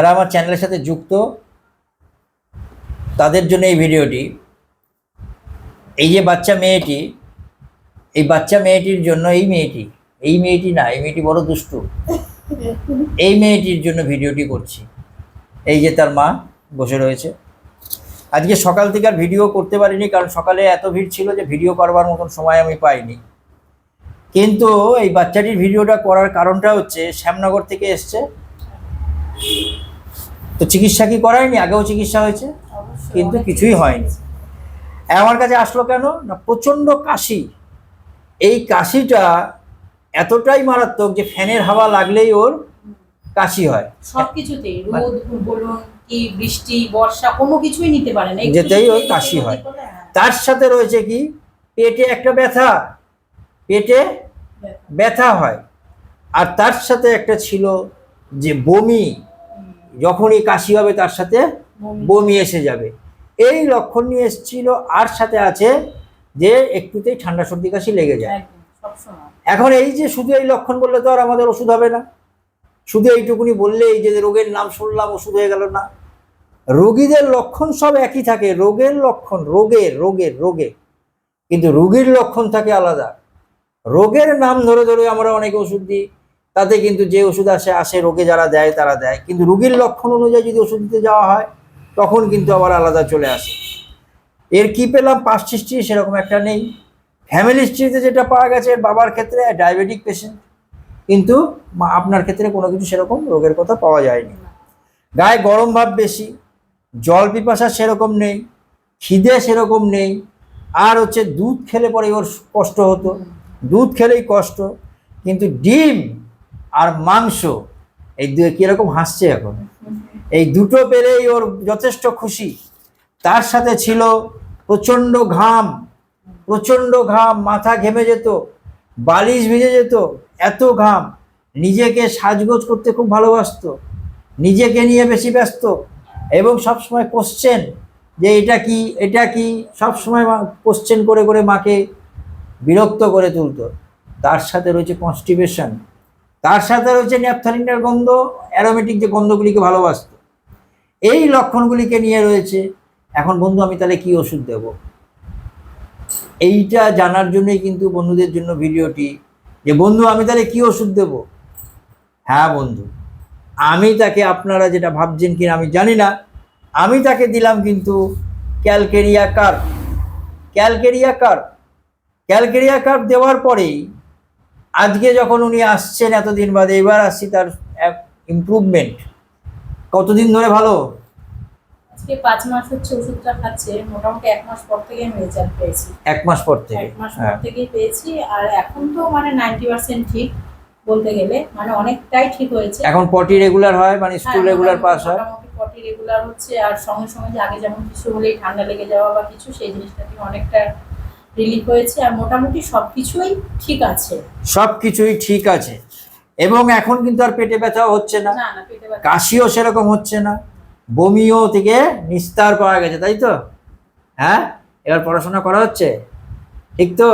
যারা আমার চ্যানেলের সাথে যুক্ত, তাদের জন্য এই ভিডিওটি। এই যে বাচ্চা মেয়েটি, এই বাচ্চা মেয়েটির জন্য এই মেয়েটি এই মেয়েটি না, এই মেয়েটি বড় দুষ্টু। এই মেয়েটির জন্য ভিডিওটি করছি। এই যে তার মা বসে রয়েছে। আজকে সকাল থেকে আর ভিডিও করতে পারিনি, কারণ সকালে এত ভিড় ছিল যে ভিডিও করবার মতন সময় আমি পাইনি। কিন্তু এই বাচ্চাটির ভিডিওটা করার কারণটা হচ্ছে, শ্যামনগর থেকে এসছে। তো চিকিৎসা কি করায়নি? আগেও চিকিৎসা হয়েছে? কিন্তু কিছুই হয়নি। আমার কাছে আসলো কেন? না প্রচণ্ড কাশি। এই কাশিটা এতটাই মারাত্মক যে ফ্যানের হাওয়া লাগলেই ওর কাশি হয়। সবকিছুতেই রোদ বলুন কি বৃষ্টি বর্ষা কোনো কিছুই নিতে পারে না। একটু যেতেই ওর কাশি হয়। তার সাথে রয়েছে কি? পেটে একটা ব্যথা। পেটে ব্যথা। হয়। আর তার সাথে একটা ছিল যে বমি। যখনই কাশি হবে তার সাথে বমি। এসে যাবে। এই লক্ষণ নিয়ে এসেছিল আর সাথে আছে যে একটুতেই ঠান্ডা সর্দি কাশি লেগে যায়। এখন এই যে শুধু এই লক্ষণ বললে তো আর আমাদের ওষুধ হবে না। শুধু এইটুকুনি বললে এই যে রোগের নাম শুনলাম ওষুধ হয়ে গেল না। রোগীদের লক্ষণ সব একই থাকে রোগের লক্ষণ রোগের রোগের রোগে। কিন্তু রোগীর লক্ষণ থাকে আলাদা। রোগের নাম ধরে ধরে আমরা অনেক ওষুধ দিই। তাতে কিন্তু যে ওষুধ আসে আসে রোগে যারা দেয়, তারা দেয়। কিন্তু রোগীর লক্ষণ অনুযায়ী যদি ওষুধ দিতে যাওয়া হয়, তখন কিন্তু আবার আলাদা চলে আসে। এর কি পেলাম? পাস্ট হিস্ট্রি সেরকম একটা নেই। ফ্যামিলি হিস্ট্রিতে যেটা পাওয়া গেছে, বাবার ক্ষেত্রে ডায়াবেটিক পেশেন্ট কিন্তু আপনার ক্ষেত্রে কোনো কিছু সেরকম রোগের কথা পাওয়া যায়নি। গায়ে গরম ভাব বেশি, জল পিপাসা সেরকম নেই, খিদে সেরকম নেই, আর হচ্ছে দুধ খেলে পরে ওর কষ্ট হতো। দুধ খেলেই কষ্ট, কিন্তু ডিম আর মাংস, এই দু কীরকম হাসছে এখন? এই দুটো পেরেই ওর যথেষ্ট খুশি। তার সাথে ছিল প্রচণ্ড ঘাম প্রচণ্ড ঘাম, মাথা ঘেমে যেত, বালিশ ভিজে যেত, এত ঘাম। নিজেকে সাজগোজ করতে খুব ভালোবাসতো, নিজেকে নিয়ে বেশি ব্যস্ত এবং সবসময় কোশ্চেন যে এটা কি এটা কি? সবসময় কোশ্চেন করে করে মাকে বিরক্ত করে তুলতো। তার সাথে রয়েছে কনস্টিপেশন তার সাথে রয়েছে ন্যাপথালিনের গন্ধ, অ্যারোমেটিক যে গন্ধগুলিকে ভালোবাসতো। এই লক্ষণগুলিকে নিয়ে রয়েছে। এখন বন্ধু, আমি তাহলে কি ওষুধ দেব? এইটা জানার জন্যই কিন্তু বন্ধুদের জন্য ভিডিওটি। যে বন্ধু, আমি তাহলে কি ওষুধ দেব? হ্যাঁ বন্ধু, আমি তাকে আপনারা যেটা ভাবছেন কিনা আমি জানি না। আমি তাকে দিলাম কিন্তু calcarea carb. Calcarea carb. Calcarea carb দেওয়ার পরেই আজকে যখন উনি আসছেন এতদিন বাদে এবার আসছি তার ইমপ্রুভমেন্ট কতদিন ধরে ভালো? আজকে পাঁচ মাস হচ্ছে ওষুধটা খাচ্ছে মোটামুটি এক মাস পর থেকে আমি রেজাল্ট পেয়েছি। এক মাস পর থেকে? এক মাস পর হ্যাঁ। থেকেই পেয়েছি আর এখন তো মানে নাইনটি পার্সেন্ট ঠিক বলতে গেলে মানে অনেকটাই ঠিক হয়েছে। এখন পটি রেগুলার হয় মানে স্কুল হ্যাঁ, রেগুলার পাস হয়? মোটামুটি পটি রেগুলার হচ্ছে আর সঙ্গে সঙ্গে যে আগে যেমন কিছু হলেই ঠান্ডা লেগে যাওয়া বা কিছু সেই জিনিসটা থেকে অনেকটা রিলিফ হয়েছে আর মোটামুটি সবকিছুই ঠিক আছে। সব কিছুই ঠিক আছে। এবং এখন কিন্তু আর পেটে ব্যথাও হচ্ছে না। কাশিও সেরকম হচ্ছে না। বমিও থেকে নিস্তার পাওয়া গেছে তাই তো? হ্যাঁ? এবার পড়াশোনা করা হচ্ছে? ঠিক তো?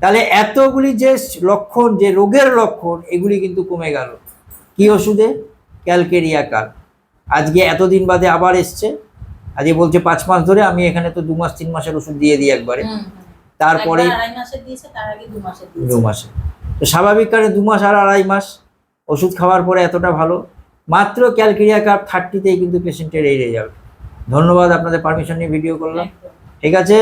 তাহলে এতগুলি যে লক্ষণ যে রোগের লক্ষণ এগুলি কিন্তু কমে গেল। কি ওষুধে? ক্যালকেরিয়া কার আজকে এতদিন বাদে আবার এসছে। আজকে বলছে পাঁচ মাস ধরে আমি এখানে তো দু মাস তিন মাসের ওষুধ দিয়ে দিই একবারে। তারপরে দু মাসে। তো স্বাভাবিক কারণে দু মাস আর আড়াই মাস ওষুধ খাওয়ার পরে এতটা ভালো। মাত্র ক্যালকেরিয়া কাপ থার্টিতেই কিন্তু পেশেন্টের এড়িয়ে যাবে ধন্যবাদ আপনাদের পারমিশন নিয়ে ভিডিও করলাম। ঠিক আছে?